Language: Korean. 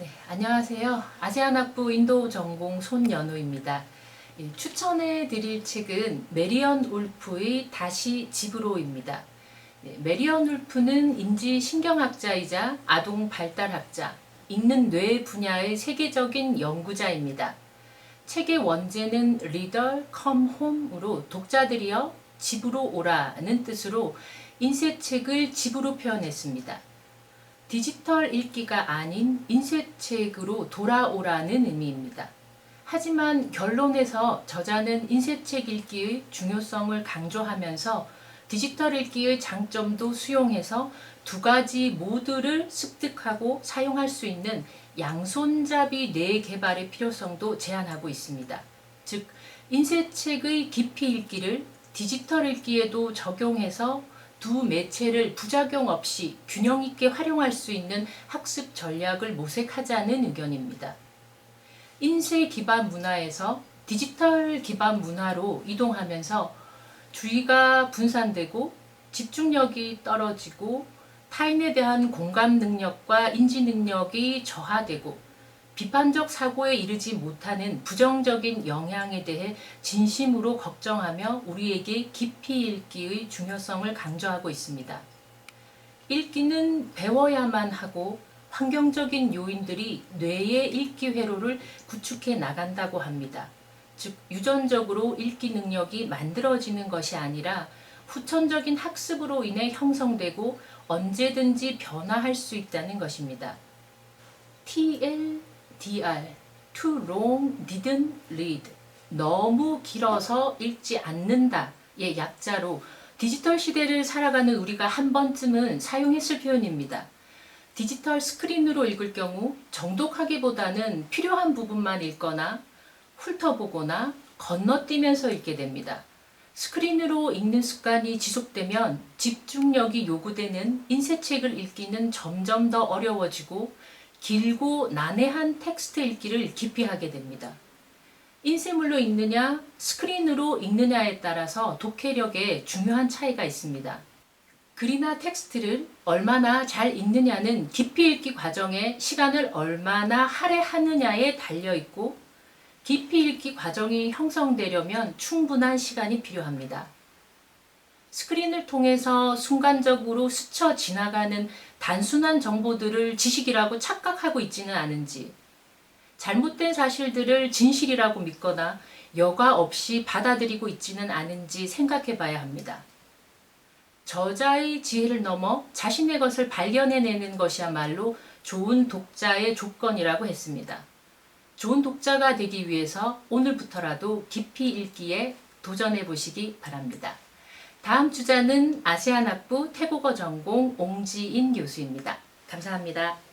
네, 안녕하세요. 아세안학부 인도 전공 손연우입니다. 예, 추천해 드릴 책은 메리언 울프의 다시 집으로입니다. 네, 메리언 울프는 인지 신경학자이자 아동 발달학자, 읽는 뇌 분야의 세계적인 연구자입니다. 책의 원제는 리더 컴 홈으로 독자들이여 집으로 오라는 뜻으로 인쇄책을 집으로 표현했습니다. 디지털 읽기가 아닌 인쇄책으로 돌아오라는 의미입니다. 하지만 결론에서 저자는 인쇄책 읽기의 중요성을 강조하면서 디지털 읽기의 장점도 수용해서 두 가지 모두를 습득하고 사용할 수 있는 양손잡이 뇌 개발의 필요성도 제안하고 있습니다. 즉, 인쇄책의 깊이 읽기를 디지털 읽기에도 적용해서 두 매체를 부작용 없이 균형 있게 활용할 수 있는 학습 전략을 모색하자는 의견입니다. 인쇄 기반 문화에서 디지털 기반 문화로 이동하면서 주의가 분산되고 집중력이 떨어지고 타인에 대한 공감 능력과 인지 능력이 저하되고 비판적 사고에 이르지 못하는 부정적인 영향에 대해 진심으로 걱정하며 우리에게 깊이 읽기의 중요성을 강조하고 있습니다. 읽기는 배워야만 하고 환경적인 요인들이 뇌의 읽기 회로를 구축해 나간다고 합니다. 즉, 유전적으로 읽기 능력이 만들어지는 것이 아니라 후천적인 학습으로 인해 형성되고 언제든지 변화할 수 있다는 것입니다. TLDR, Too Long Didn't Read, 너무 길어서 읽지 않는다의 약자로 디지털 시대를 살아가는 우리가 한 번쯤은 사용했을 표현입니다. 디지털 스크린으로 읽을 경우 정독하기보다는 필요한 부분만 읽거나 훑어보거나 건너뛰면서 읽게 됩니다. 스크린으로 읽는 습관이 지속되면 집중력이 요구되는 인쇄책을 읽기는 점점 더 어려워지고 길고 난해한 텍스트 읽기를 깊이 하게 됩니다. 인쇄물로 읽느냐, 스크린으로 읽느냐에 따라서 독해력에 중요한 차이가 있습니다. 글이나 텍스트를 얼마나 잘 읽느냐는 깊이 읽기 과정에 시간을 얼마나 할애하느냐에 달려 있고 깊이 읽기 과정이 형성되려면 충분한 시간이 필요합니다. 스크린을 통해서 순간적으로 스쳐 지나가는 단순한 정보들을 지식이라고 착각하고 있지는 않은지, 잘못된 사실들을 진실이라고 믿거나 여과 없이 받아들이고 있지는 않은지 생각해 봐야 합니다. 저자의 지혜를 넘어 자신의 것을 발견해내는 것이야말로 좋은 독자의 조건이라고 했습니다. 좋은 독자가 되기 위해서 오늘부터라도 깊이 읽기에 도전해 보시기 바랍니다. 다음 주자는 아세안 학부 태국어 전공 옹지인 교수입니다. 감사합니다.